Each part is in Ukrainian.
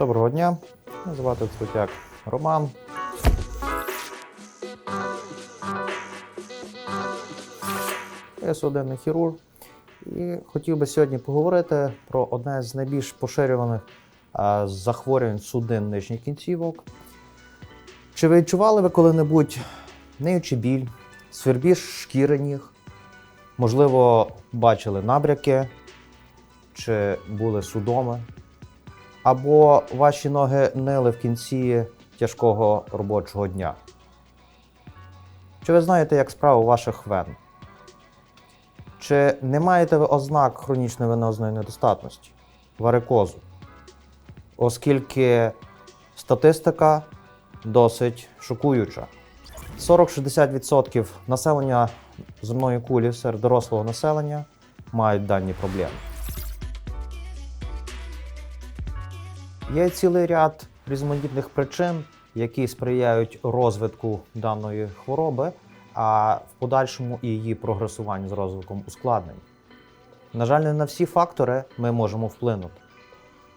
Доброго дня. Мене звати Цвітяк Роман. Я судинний хірург і хотів би сьогодні поговорити про одне з найбільш поширюваних захворювань судин нижніх кінцівок. Чи відчували ви коли-небудь неючий біль, свербіж шкіри ніг? Можливо, бачили набряки чи були судоми? Або ваші ноги нили в кінці тяжкого робочого дня. Чи ви знаєте, як справа ваших вен? Чи не маєте ви ознак хронічної венозної недостатності, варикозу? Оскільки статистика досить шокуюча. 40-60% населення земної кулі серед дорослого населення мають дані проблеми. Є цілий ряд різноманітних причин, які сприяють розвитку даної хвороби, а в подальшому і її прогресуванню з розвитком ускладнень. На жаль, не на всі фактори ми можемо вплинути.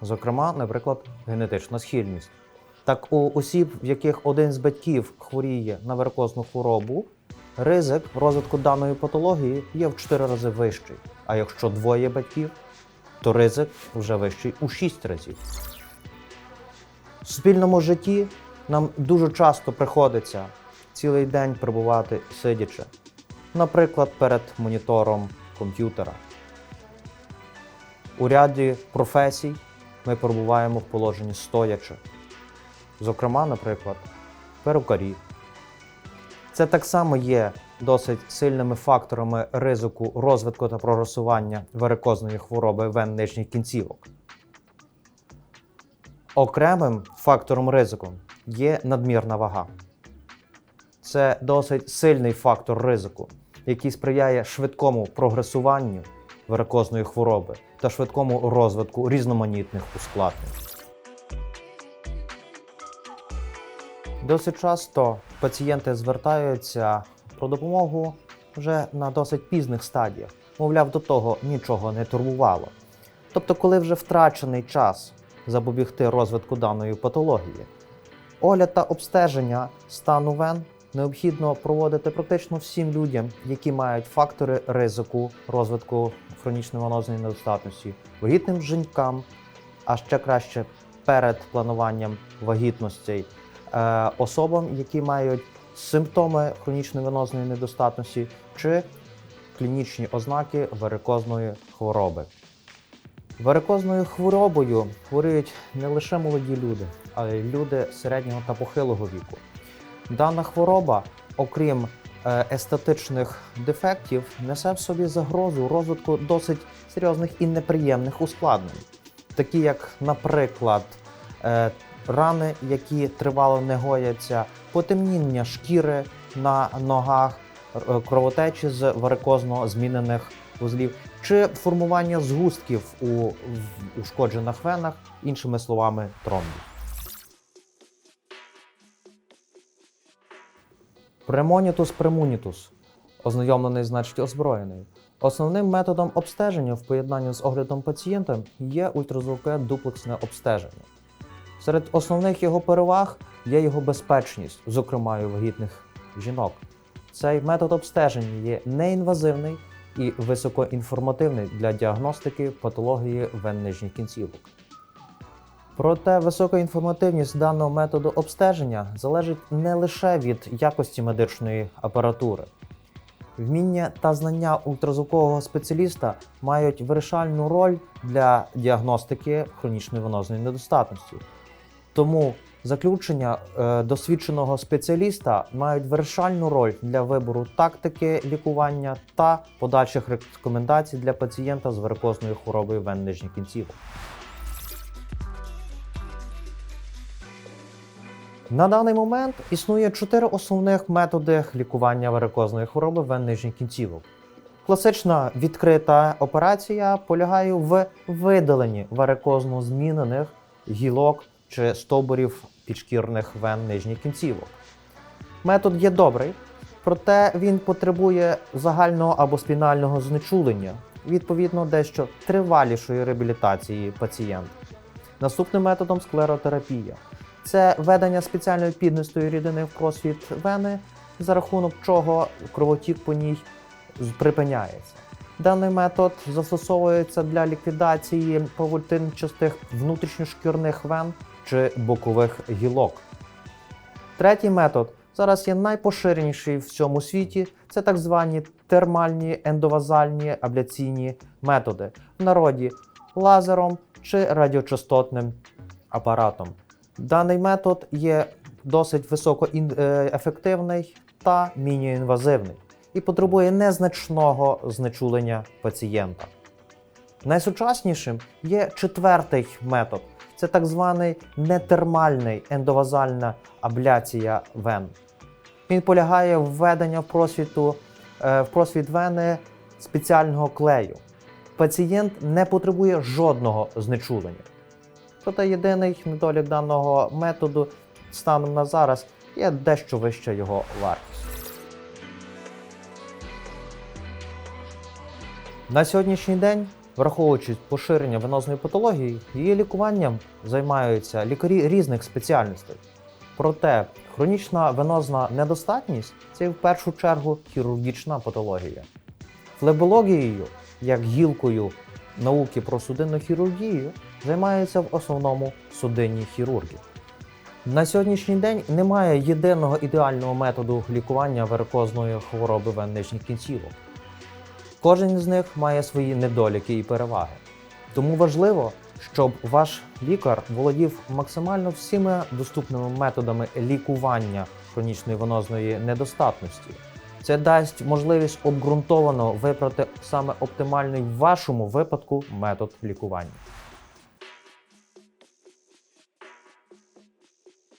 Зокрема, наприклад, генетична схильність. Так, у осіб, в яких один з батьків хворіє на варикозну хворобу, ризик розвитку даної патології є в 4 рази вищий. А якщо двоє батьків, то ризик вже вищий у 6 разів. В суспільному житті нам дуже часто приходиться цілий день перебувати сидячи, наприклад, перед монітором комп'ютера. У ряді професій ми перебуваємо в положенні стоячи. Зокрема, наприклад, перукарі. Це так само є досить сильними факторами ризику розвитку та прогресування варикозної хвороби вен нижніх кінцівок. Окремим фактором ризику є надмірна вага. Це досить сильний фактор ризику, який сприяє швидкому прогресуванню варикозної хвороби та швидкому розвитку різноманітних ускладнень. Досить часто пацієнти звертаються про допомогу вже на досить пізних стадіях. Мовляв, до того нічого не турбувало. Тобто, коли вже втрачений час запобігти розвитку даної патології. Огляд та обстеження стану вен необхідно проводити практично всім людям, які мають фактори ризику розвитку хронічної венозної недостатності, вагітним жінкам, а ще краще перед плануванням вагітностей, е, особам, які мають симптоми хронічної венозної недостатності чи клінічні ознаки варикозної хвороби. Варикозною хворобою хворіють не лише молоді люди, а й люди середнього та похилого віку. Дана хвороба, окрім е, естетичних дефектів, несе в собі загрозу розвитку досить серйозних і неприємних ускладнень, такі як, наприклад, е, рани, які тривало не гояться, потемніння шкіри на ногах, кровотечі з варикозно змінених вузлів чи формування згустків у ушкоджених венах, іншими словами, тромбів. Премонітус премунітус, ознайомлений, значить озброєний. Основним методом обстеження в поєднанні з оглядом пацієнта є ультразвукове дуплексне обстеження. Серед основних його переваг є його безпечність, зокрема і вагітних жінок. Цей метод обстеження є неінвазивний і високоінформативний для діагностики патології вен нижніх кінцівок. Проте високоінформативність даного методу обстеження залежить не лише від якості медичної апаратури. Вміння та знання ультразвукового спеціаліста мають вирішальну роль для діагностики хронічної венозної недостатності. Тому заключення е, досвідченого спеціаліста мають вирішальну роль для вибору тактики лікування та подальших рекомендацій для пацієнта з варикозною хворобою вен нижніх кінцівок. На даний момент існує чотири основних методи лікування варикозної хвороби вен нижніх кінцівок. Класична відкрита операція полягає в видаленні варикозно змінених гілок чи стовбурів підшкірних вен нижніх кінцівок. Метод є добрий, проте він потребує загального або спінального знечулення, відповідно, дещо тривалішої реабілітації пацієнта. Наступним методом склеротерапія. Це введення спеціальної піднистої рідини в просвіт вени, за рахунок чого кровотік по ній припиняється. Даний метод застосовується для ліквідації павутинчастих внутрішньошкірних вен чи бокових гілок. Третій метод зараз є найпоширеніший в цьому світі. Це так звані термальні ендовазальні абляційні методи в народі лазером чи радіочастотним апаратом. Даний метод є досить високоефективний та мініінвазивний і потребує незначного знечулення пацієнта. Найсучаснішим є четвертий метод. Це так званий нетермальний ендовазальна абляція вен. Він полягає введення в просвіту е, в просвіт вени спеціального клею. Пацієнт не потребує жодного знечулення. Проте єдиний недолік даного методу станом на зараз є дещо вища його вартість. На сьогоднішній день, враховуючи поширення венозної патології, її лікуванням займаються лікарі різних спеціальностей. Проте хронічна венозна недостатність це в першу чергу хірургічна патологія. Флебологією, як гілкою науки про судинну хірургію, займаються в основному судинні хірурги. На сьогоднішній день немає єдиного ідеального методу лікування варикозної хвороби вен нижніх кінцівок. Кожен з них має свої недоліки і переваги. Тому важливо, щоб ваш лікар володів максимально всіма доступними методами лікування хронічної венозної недостатності. Це дасть можливість обґрунтовано вибрати саме оптимальний в вашому випадку метод лікування.